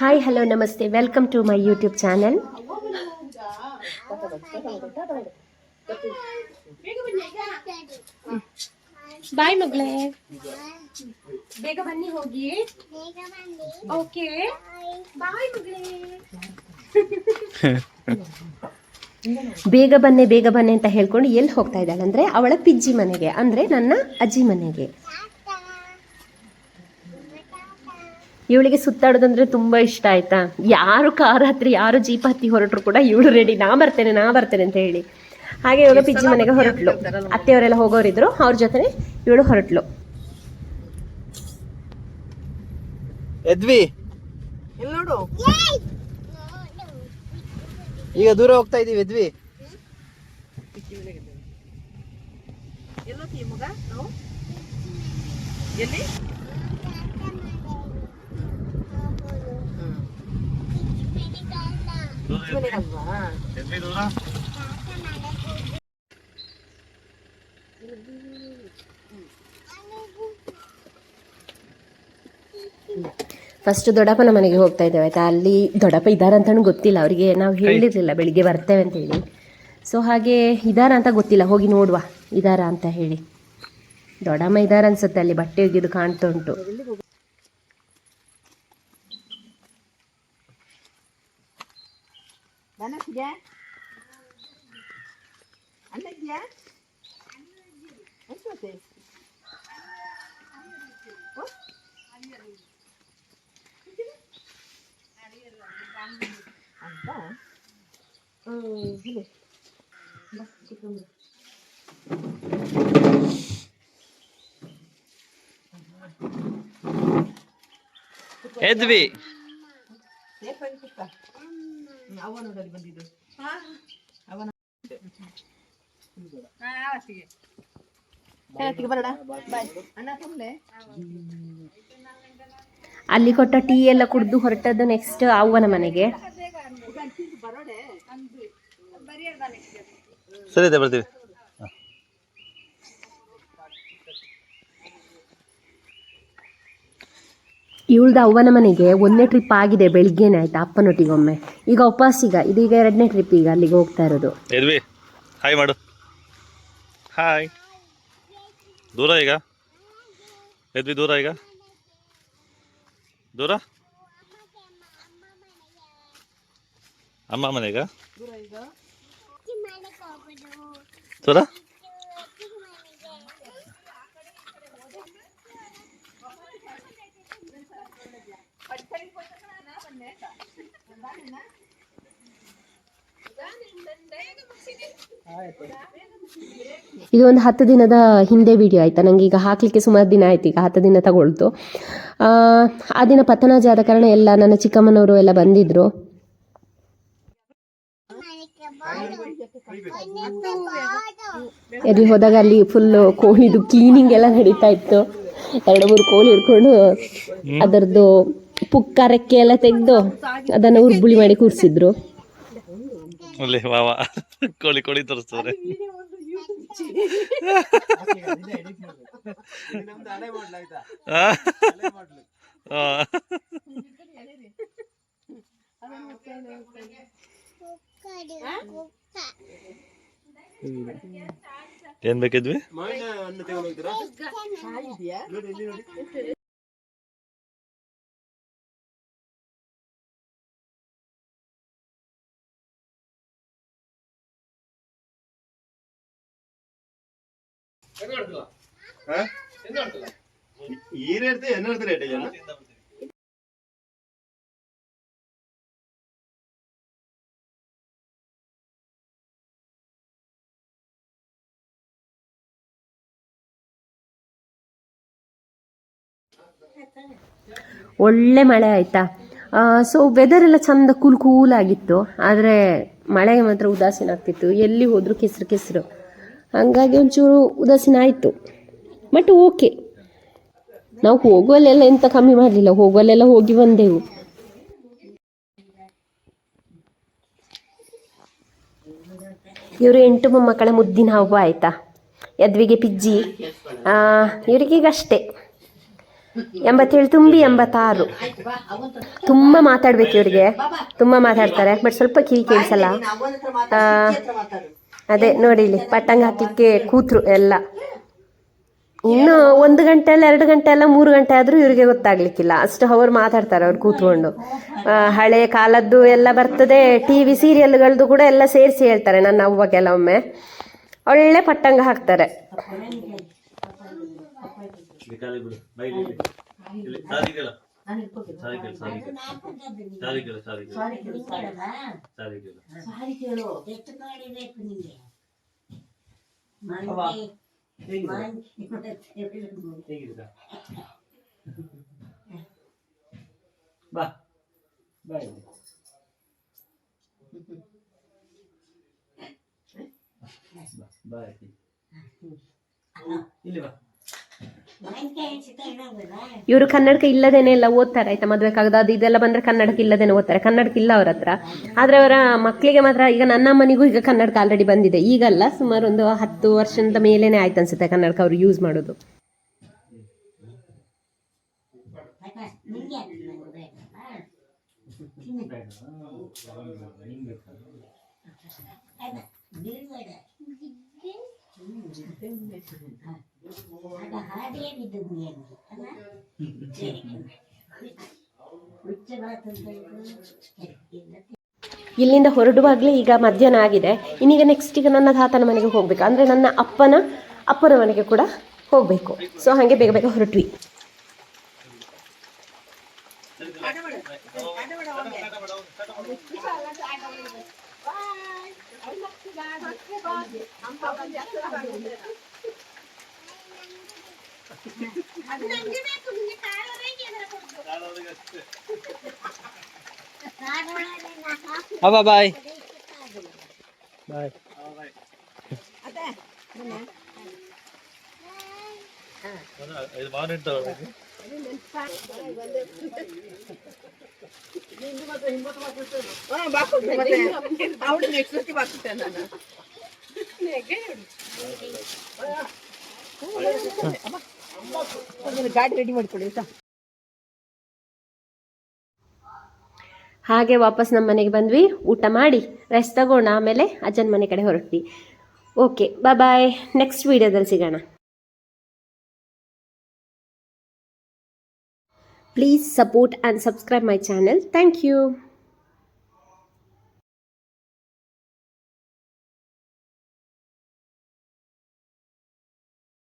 Hi hello namaste welcome to my YouTube channel bye ಮಗಳೇ. ಬೇಗ ಬನ್ನಿ ಹೋಗಿ. ಓಕೆ ಬಾಯ್ ಮಗಳೇ. ಬೇಗ ಬನ್ನಿ ಬೇಗ ಬನ್ನಿ ಅಂತ ಹೇಳ್ಕೊಂಡು ಎಲ್ಲಿ ಹೋಗ್ತಾ ಇದ್ದಾಳೆ ಅಂದ್ರೆ ಅವಳ ಪಿಜ್ಜಿ ಮನೆಗೆ ಅಂದ್ರೆ ನನ್ನ ಅಜ್ಜಿ ಮನೆಗೆ. ಇವಳಿಗೆ ಸುತ್ತಾಡೋದಂದ್ರೆ ತುಂಬಾ ಇಷ್ಟ ಆಯ್ತಾ? ಯಾರು ಕಾರ್ ಹತ್ರಿ ಯಾರು ಜೀಪ್ ಹತ್ತಿ ಹೊರಟ್ರು ಕೂಡ ಇವಳು ರೆಡಿ ನಾ ಬರ್ತೇನೆ ನಾ ಬರ್ತೇನೆ ಅಂತ ಹೇಳಿ. ಹಾಗೆ ಇವಳು ಪಿಜ್ಜಿ ಮನೆಗೆ ಹೊರಟ್ಲು. ಅತ್ತೆಯವರೆಲ್ಲ ಹೋಗೋರಿದ್ರು ಅವ್ರ ಜೊತೆ ಇವಳು ಹೊರಟ್ಲು. ಎದ್ವಿ. ಇಲ್ಲಿ ನೋಡು? ಈಗ ದೂರ ಹೋಗ್ತಾ ಇದೀವಿ ಎದ್ವಿ. ಎಲ್ಲೋತಿ ಮಗ? ನಾವು? ಎಲ್ಲಿ? ಫಸ್ಟ್ ದೊಡ್ಡಪ್ಪನ ಮನೆಗೆ ಹೋಗ್ತಾ ಇದ್ದೇವೆ. ಆಯ್ತಾ? ಅಲ್ಲಿ ದೊಡ್ಡಪ್ಪ ಇದಾರ ಅಂತಾನು ಗೊತ್ತಿಲ್ಲ. ಅವರಿಗೆ ನಾವು ಹೇಳಿರ್ಲಿಲ್ಲ, ಬೆಳಿಗ್ಗೆ ಬರ್ತೇವೆ ಅಂತ ಹೇಳಿ. ಸೊ ಹಾಗೆ ಇದಾರ ಅಂತ ಗೊತ್ತಿಲ್ಲ. ಹೋಗಿ ನೋಡುವ. ಇದಾರ ಅಂತ ಹೇಳಿ. ದೊಡ್ಡಮ್ಮ ಇದಾರ ಅನ್ಸುತ್ತೆ ಅಲ್ಲಿ. ಬಟ್ಟೆ ಒಗೆದು ಕಾಣ್ತಾ ಉಂಟು. ನನಗೆ ಅನ್ನದ್ಯಾ ಅನ್ಸೋತೆ ಅಂತ ಹ್ಮ್ ಹೇಳಿ ಬಾ ಚಿಕ್ಕಮ್ಮ ಎದ್ವಿ ನೇಪಾಳಿ ಪುಟ್ಟ ಅವನದಲ್ಲಿ ಬಂದಿದ್ದು ಅವನ ಹೇಳತ್ತಿಗೆ ಬಂದಿದ್ದು. ಅಲ್ಲಿ ಕೊಟ್ಟ ಟೀ ಎಲ್ಲ ಕುಡಿದು ಹೊರಟದ್ದು ನೆಕ್ಸ್ಟ್ ಅವ್ವನ ಮನೆಗೆ. ಸರಿ ಬರ್ತೀವಿ. ಇವಳ್ದು ಅವ್ವನ ಮನೆಗೆ ಒಂದನೇ ಟ್ರಿಪ್ ಆಗಿದೆ ಬೆಳಿಗ್ಗೆನೆ ಆಯ್ತಾ ಅಪ್ಪನೊಟ್ಟಿಗೆ ಒಮ್ಮೆ ಈಗ ಉಪವಾಸ ಈಗ ಇದೀಗ ಎರಡನೇ ಟ್ರಿಪ್ ಈಗ ಅಲ್ಲಿಗೆ ಹೋಗ್ತಾ ಇರೋದು. ಎದ್ವಿ ಹಾಯ್ ಮಾಡು. ಹಾಯ್. ದೂರ ಈಗ? ಎದ್ವಿ ದೂರ ಈಗ? ದೂರ? ಅಮ್ಮ ಮನೆಗ? ದೂರ? ಇದು ಒಂದು ಹತ್ತು ದಿನದ ಹಿಂದೆ ವಿಡಿಯೋ ಆಯ್ತಾ? ನಂಗೆ ಈಗ ಹಾಕ್ಲಿಕ್ಕೆ ಸುಮಾರು ದಿನ ಆಯ್ತು ಈಗ ಹತ್ತು ದಿನ ತಗೊಳ್ತು. ಆ, ದಿನ ಪತನಾಜಿ ಆದ ಕಾರಣ ಎಲ್ಲ ನನ್ನ ಚಿಕ್ಕಮ್ಮನವರು ಎಲ್ಲ ಬಂದಿದ್ರು. ಎಲ್ಲಿ ಹೋದಾಗ ಅಲ್ಲಿ ಫುಲ್ ಕೋಳಿದು ಕ್ಲೀನಿಂಗ್ ಎಲ್ಲ ನಡೀತಾ ಇತ್ತು. ಎರಡು ಮೂರು ಕೋಳಿ ಹಿಡ್ಕೊಂಡು ಅದರದ್ದು ಪುಕ್ಕ ರೆಕ್ಕೆ ಎಲ್ಲ ತೆಗೆದು ಅದನ್ನು ಉರ್ಬುಳಿ ಮಾಡಿ ಕೂರಿಸಿದ್ರು. ಅಲ್ಲಿ ವಾ ವಾ ಕೋಳಿ ಕೋಳಿ ತೋರಿಸ್ತಾರೆ. ಏನ್ ಬೇಕಿದ್ವಿ? ಈ ರೇಟ್ ಎನ್ನರ್ದು ರೇಟ್ ಇದೆ ಒಳ್ಳೆ ಮಳೆ ಆಯ್ತಾ? ಸೊ ವೆದರ್ ಎಲ್ಲ ಚಂದ ಕೂಲ್ ಕೂಲ್ ಆಗಿತ್ತು. ಆದ್ರೆ ಮಳೆಗೆ ಮಾತ್ರ ಉದಾಸೀನ ಆಗ್ತಿತ್ತು. ಎಲ್ಲಿ ಹೋದ್ರು ಕೆಸರು ಕೆಸರು. ಹಂಗಾಗಿ ಒಂಚೂರು ಉದಾಸೀನ ಆಯಿತು. ಬಟ್ ಓಕೆ ನಾವು ಹೋಗುವಲ್ಲೆಲ್ಲ ಎಂತ ಕಮ್ಮಿ ಮಾಡಲಿಲ್ಲ. ಹೋಗುವಲ್ಲೆಲ್ಲ ಹೋಗಿ ಬಂದೆವು. ಇವರು ಎಂಟು ಮೊಮ್ಮಕ್ಕಳ ಮುದ್ದಿನ ಹಬ್ಬ ಆಯ್ತಾ? ಯದ್ವಿಗೆ ಪಿಜ್ಜಿ. ಇವರಿಗೀಗ ಅಷ್ಟೇ. ಎಂಬತ್ತೇಳು ತುಂಬಿ ಎಂಬತ್ತಾರು. ತುಂಬ ಮಾತಾಡ್ಬೇಕು ಇವರಿಗೆ. ತುಂಬ ಮಾತಾಡ್ತಾರೆ. ಬಟ್ ಸ್ವಲ್ಪ ಕಿವಿ ಕೇಳಿಸಲ್ಲ. ಅದೇ ನೋಡಿ ಇಲ್ಲಿ ಪಟ್ಟಂಗ ಹಾಕ್ಲಿಕ್ಕೆ ಕೂತ್ರು ಎಲ್ಲ. ಇನ್ನು ಒಂದು ಗಂಟೆ ಅಲ್ಲ, ಎರಡು ಗಂಟೆ ಅಲ್ಲ, ಮೂರು ಗಂಟೆ ಆದರೂ ಇವರಿಗೆ ಗೊತ್ತಾಗ್ಲಿಕ್ಕಿಲ್ಲ. ಅಷ್ಟು ಅವ್ರು ಮಾತಾಡ್ತಾರೆ ಅವ್ರು ಕೂತ್ಕೊಂಡು. ಹಳೆ ಕಾಲದ್ದು ಎಲ್ಲ ಬರ್ತದೆ ಟಿ ವಿ ಸೀರಿಯಲ್ಗಳದ್ದು ಕೂಡ ಎಲ್ಲ ಸೇರಿಸಿ ಹೇಳ್ತಾರೆ ನನ್ನ ಅವ್ವ ಕೆಲವೊಮ್ಮೆ. ಒಳ್ಳೆ ಪಟ್ಟಂಗ ಹಾಕ್ತಾರೆ. ಬಿಡು ಬೈಲಿ ಇಲ್ಲಿ. ಇಲ್ಲಿ ಸಾರಿ ಕೇಳ ಸಾರಿ ಕೇಳ ಸಾರಿ ಕೇಳ ಸಾರಿ ಕೇಳ ಸಾರಿ ಕೇಳ ಸಾರಿ ಕೇಳ ಸಾರಿ ಕೇಳು ಎಷ್ಟು ಮಾಡಿಬೇಕು ನಿಂಗೆ ಅವ್ವ, ಹೇಗಿದೆ ಬಾ ಬಾ ಇಲ್ಲಿ. ಬಾ, ಬಾ ಆಯ್ತು. ಇಲ್ಲಿ ಬಾ ಇವರು ಕನ್ನಡಕ ಇಲ್ಲದೇನೆ ಎಲ್ಲ ಓದ್ತಾರೆ, ಆಯ್ತಾ? ಮದುವೆ ಕಾಗದ ಅದು ಇದೆಲ್ಲ ಬಂದ್ರೆ ಕನ್ನಡಕ ಇಲ್ಲದೇನೆ ಓದ್ತಾರೆ. ಕನ್ನಡಕ ಇಲ್ಲ ಅವ್ರ ಹತ್ರ. ಆದ್ರೆ ಅವರ ಮಕ್ಕಳಿಗೆ ಮಾತ್ರ ಈಗ ನನ್ನ ಮನೆಗೂ ಈಗ ಕನ್ನಡಕ ಆಲ್ರೆಡಿ ಬಂದಿದೆ. ಈಗಲ್ಲ ಸುಮಾರು ಒಂದು ಹತ್ತು ವರ್ಷದ ಮೇಲೇನೆ ಆಯ್ತು ಅನ್ಸುತ್ತೆ ಕನ್ನಡಕ ಅವರು ಯೂಸ್ ಮಾಡೋದು. ಆಗ ಬಿದ್ದದ್ದು ಅಲ್ಲ? ಹುಚ್ಚ ಮಾತಂತ ಇಲ್ಲಿಂದ ಹೊರಡುವಾಗಲೇ ಈಗ ಮಧ್ಯಾಹ್ನ ಆಗಿದೆ. ಇನ್ನೀಗ ನೆಕ್ಸ್ಟ್ ಈಗ ನನ್ನ ತಾತನ ಮನೆಗೆ ಹೋಗ್ಬೇಕು. ಅಂದ್ರೆ ನನ್ನ ಅಪ್ಪನ ಅಪ್ಪನ ಮನೆಗೆ ಕೂಡ ಹೋಗಬೇಕು. ಸೊ ಹಾಗೆ ಬೇಗ ಬೇಗ ಹೊರಟ್ವಿ. ಅಬ್ಬ ಬಾಯ್ ಬಾಯ್ ಇದು ಮಾನಿಂಟ ಹಾ, ಬಾಕುತ್ತೆ ಮತ್ತೆ ಗಾಡಿ ರೆಡಿ ಮಾಡ್ಕೊಳ್ಳಿ, ಆಯ್ತಾ? ಹಾಗೆ ವಾಪಸ್ ನಮ್ಮ ಮನೆಗೆ ಬಂದ್ವಿ. ಊಟ ಮಾಡಿ ರೆಸ್ಟ್ ತಗೋಣ, ಆಮೇಲೆ ಅಜ್ಜನ ಮನೆ ಕಡೆ ಹೊರಟ್ವಿ. ಓಕೆ ಬಾಯ್ ನೆಕ್ಸ್ಟ್ ವಿಡಿಯೋದಲ್ಲಿ ಸಿಗೋಣ. Please support and subscribe my channel thank you